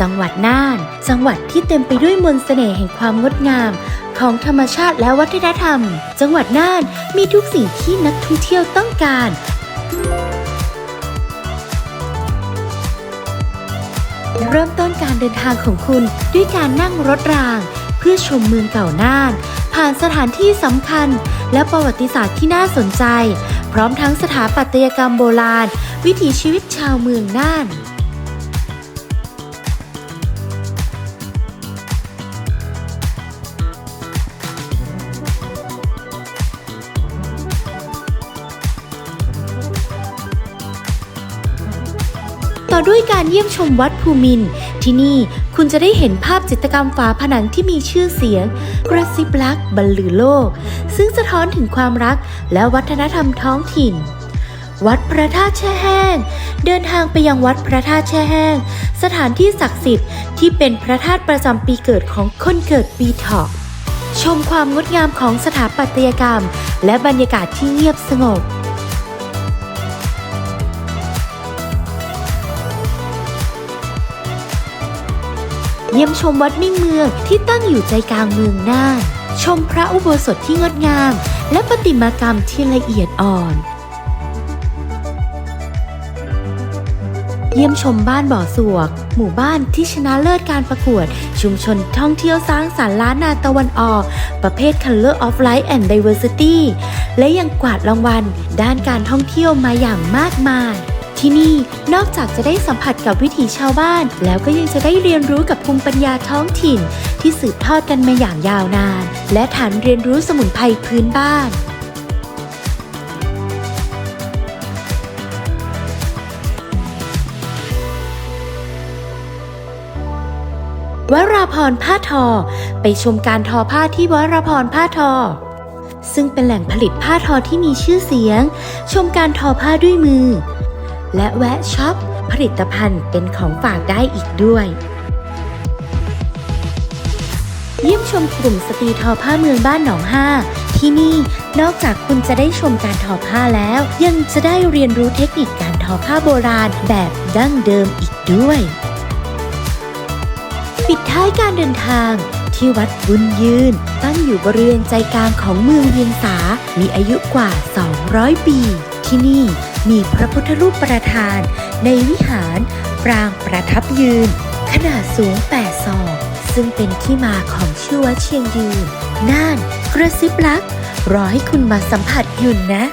จังหวัดน่าน จังหวัดที่เต็มไปด้วยมนต์เสน่ห์แห่งความงดงาม ของธรรมชาติและวัฒนธรรม จังหวัดน่านมีทุกสิ่งที่นักท่องเที่ยวต้องการเริ่มต้นการเดินทางของคุณด้วยการนั่งรถราง เพื่อชมเมืองเก่าน่าน ผ่านสถานที่สำคัญ และประวัติศาสตร์ที่น่าสนใจ พร้อมทั้งสถาปัตยกรรมโบราณ วิถีชีวิตชาวเมืองน่าน ต่อด้วยการเยี่ยมชมวัดภูมิน ที่นี่คุณจะได้เห็นภาพจิตรกรรมฝาผนังที่มีชื่อเสียง กระซิบรักบรรลือโลก ซึ่งสะท้อนถึงความรักและวัฒนธรรมท้องถิ่นวัดพระธาตุแช่แห้ง เดินทางไปยังวัดพระธาตุแช่แห้ง สถานที่ศักดิ์สิทธิ์ที่เป็นพระธาตุประจำปีเกิดของคนเกิดปีเถาะชมความงดงามของสถาปัตยกรรม และบรรยากาศที่เงียบสงบ เยี่ยมชมวัดมิ่งเมืองที่ตั้งอยู่ใจกลางเมืองน่าน ชมพระอุโบสถที่งดงาม และประติมากรรมที่ละเอียดอ่อน เยี่ยมชมบ้านบ่อสวก หมู่บ้านที่ชนะเลิศการประกวด ชุมชนท่องเที่ยวสร้างสรรค์ล้านนาตะวันออก ประเภท Color of Light and Diversity และยังกวาดรางวัลด้านการท่องเที่ยวมาอย่างมากมาย ที่นี่นอกจากจะได้สัมผัสกับวิถีชาวบ้าน แล้วก็ยังจะได้เรียนรู้กับภูมิปัญญาท้องถิ่น ที่สืบทอดกันมาอย่างยาวนาน และฐานเรียนรู้สมุนไพรพื้นบ้านวราพรผ้าทอ ไปชมการทอผ้าที่วราพรผ้าทอ ซึ่งเป็นแหล่งผลิตผ้าทอที่มีชื่อเสียง ชมการทอผ้าด้วยมือ และแวะช็อปผลิตภัณฑ์เป็นของฝากได้อีกด้วย เยี่ยมชมกลุ่มสตรีทอผ้าเมืองบ้านหนองห้าที่นี่นอกจากคุณจะได้ชมการทอผ้าแล้ว ยังจะได้เรียนรู้เทคนิคการทอผ้าโบราณแบบดั้งเดิมอีกด้วย ปิดท้ายการเดินทางที่วัดบุญยืน ตั้งอยู่บริเวณใจกลางของเมืองเวียงสา มีอายุกว่า 200 ปี ที่นี่ มีพระพุทธรูปประธาน ในวิหารปรางประทับยืน ขนาดสูง8ศอกซึ่งเป็นที่มาของชื่อวัดเชียงยืน น่านกระซิบลักรอให้คุณมาสัมผัสยุ่นนะ